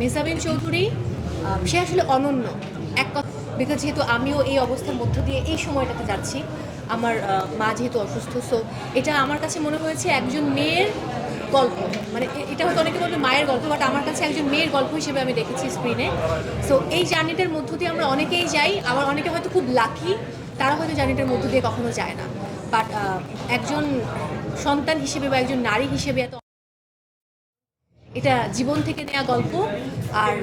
মেসাবিন চৌধুরী সে আসলে অনন্য। এক কথা বিকজ যেহেতু আমিও এই অবস্থার মধ্য দিয়ে এই সময়টাতে যাচ্ছি, আমার মা যেহেতু অসুস্থ সো এটা আমার কাছে মনে হয়েছে একজন মেয়ের গল্প। মানে এটা হয়তো অনেকে বলবে মায়ের গল্প বাট আমার কাছে একজন মেয়ের গল্প হিসেবে আমি দেখেছি স্ক্রিনে সো এই জার্নিটার মধ্য দিয়ে আমরা অনেকেই যাই, আবার অনেকে হয়তো খুব লাকি তারা হয়তো জার্নিটার মধ্য দিয়ে কখনো যায় না। বাট একজন সন্তান হিসেবে বা একজন নারী হিসেবে এত এটা জীবন থেকে নেওয়া গল্প আর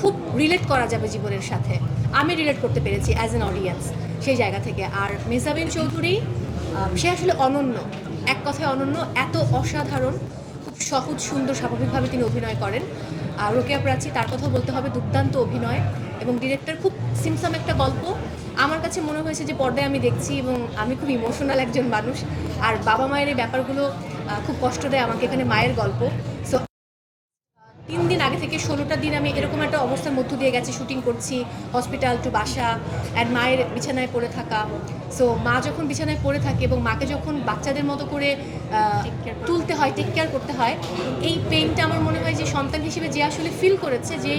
খুব রিলেট করা যাবে জীবনের সাথে। আমি রিলেট করতে পেরেছি অ্যাজ অ্যান অডিয়েন্স সেই জায়গা থেকে। আর মেজাবিন চৌধুরী সে আসলে অনন্য। এক কথায় অনন্য, এত অসাধারণ, খুব সহজ, সুন্দর, স্বাভাবিকভাবে তিনি অভিনয় করেন। আর রোকেয়া প্রাচী তার কথা বলতে হবে, দুর্দান্ত অভিনয় এবং ডিরেক্টর খুব সিমসাম একটা গল্প। আমার কাছে মনে হয়েছে যে পর্দায় আমি দেখছি এবং আমি খুব ইমোশনাল একজন মানুষ। আর বাবা মায়ের এই ব্যাপারগুলো খুব কষ্ট দেয় আমাকে এখানে মায়ের গল্প। সো তিন দিন আগে থেকে ষোলোটা দিন আমি এরকম একটা অবস্থার মধ্য দিয়ে গেছি শুটিং করছি হসপিটাল টু বাসা অ্যান্ড মায়ের বিছানায় পড়ে থাকা। সো মা যখন বিছানায় পড়ে থাকে এবং মাকে যখন বাচ্চাদের মতো করে তুলতে হয় টেক কেয়ার করতে হয় এই পেইনটা আমার মনে হয় যে সন্তান হিসেবে যে আসলে ফিল করেছে যে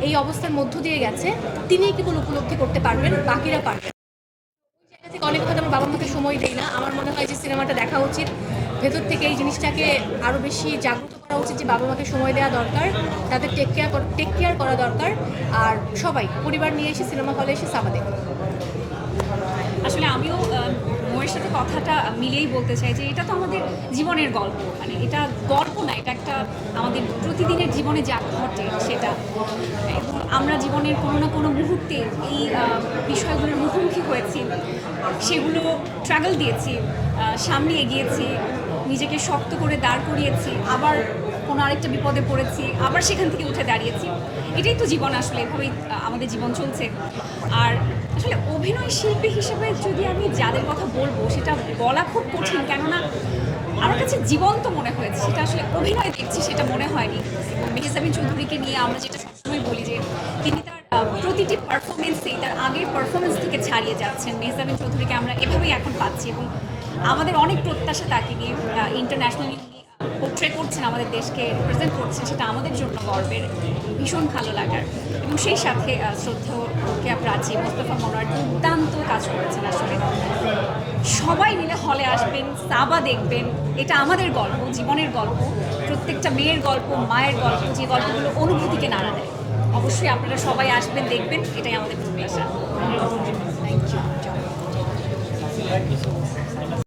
এই- অবস্থার মধ্য দিয়ে গেছে তিনিই কেবল উপলব্ধি করতে পারবেন বাকিরা পারবেন অনেক কথা আমার বাবা মাকে সময় দেই না। আমার মনে হয় যে সিনেমাটা দেখা উচিত। ভেতর থেকে এই জিনিসটাকে আরও বেশি জাগ্রত করা উচিত যে বাবা মাকে সময় দেওয়া দরকার, তাদের টেক কেয়ার টেক কেয়ার করা দরকার। আর সবাই, পরিবার নিয়ে এসে সিনেমা হলে এসে সাবা দেখ। আসলে আমিও কথাটা মিলিয়েই বলতে চাই যে এটা তো আমাদের জীবনের গল্প। মানে এটা গল্প না, এটা একটা আমাদের প্রতিদিনের জীবনে যা ঘটে সেটা। এবং আমরা জীবনের কোনো না কোনো মুহূর্তে এই বিষয়গুলোর মুখোমুখি হয়েছি, সেগুলো ট্রাগল দিয়েছি সামনে এগিয়েছি, নিজেকে শক্ত করে দাঁড় করিয়েছি, আবার কোনো আরেকটা বিপদে পড়েছি, আবার সেখান থেকে উঠে দাঁড়িয়েছি। এটাই তো জীবন আসলে, এভাবেই আমাদের জীবন চলছে। আর অভিনয় শিল্পী হিসেবে যদি আমি যাদের কথা বলব, সেটা বলা খুব কঠিন, কেননা আমার কাছে জীবন্ত মনে হয়েছে। সেটা আসলে অভিনয় দেখছি, সেটা মনে হয়নি। মেহজাবিন চৌধুরীকে নিয়ে আমরা যেটা সবসময় বলি যে, তিনি তার প্রতিটি পারফরমেন্সেই তার আগের পারফরমেন্স থেকে ছাড়িয়ে যাচ্ছেন। মেহজাবিন চৌধুরীকে আমরা এভাবেই এখন পাচ্ছি এবং আমাদের অনেক প্রত্যাশা তাকে নিয়ে ইন্টারন্যাশনালি পোট্রে করছেন, আমাদের দেশকে রিপ্রেজেন্ট করছেন, সেটা আমাদের জন্য গর্বের, ভীষণ ভালো লাগার। এবং সেই সাথে শ্রদ্ধেয় প্রাচী মোস্তফা মনোয়ার দুর্দান্ত কাজ করেছেন আসলে। সবাই মিলে হলে আসবেন, সাবা দেখবেন, এটা আমাদের গল্প, জীবনের গল্প, প্রত্যেকটা মেয়ের গল্প, মায়ের গল্প, যে গল্পগুলো অনুভূতিকে নাড়া দেয়। অবশ্যই আপনারা সবাই আসবেন, দেখবেন, এটাই আমাদের প্রত্যাশা থ্যাংক ইউ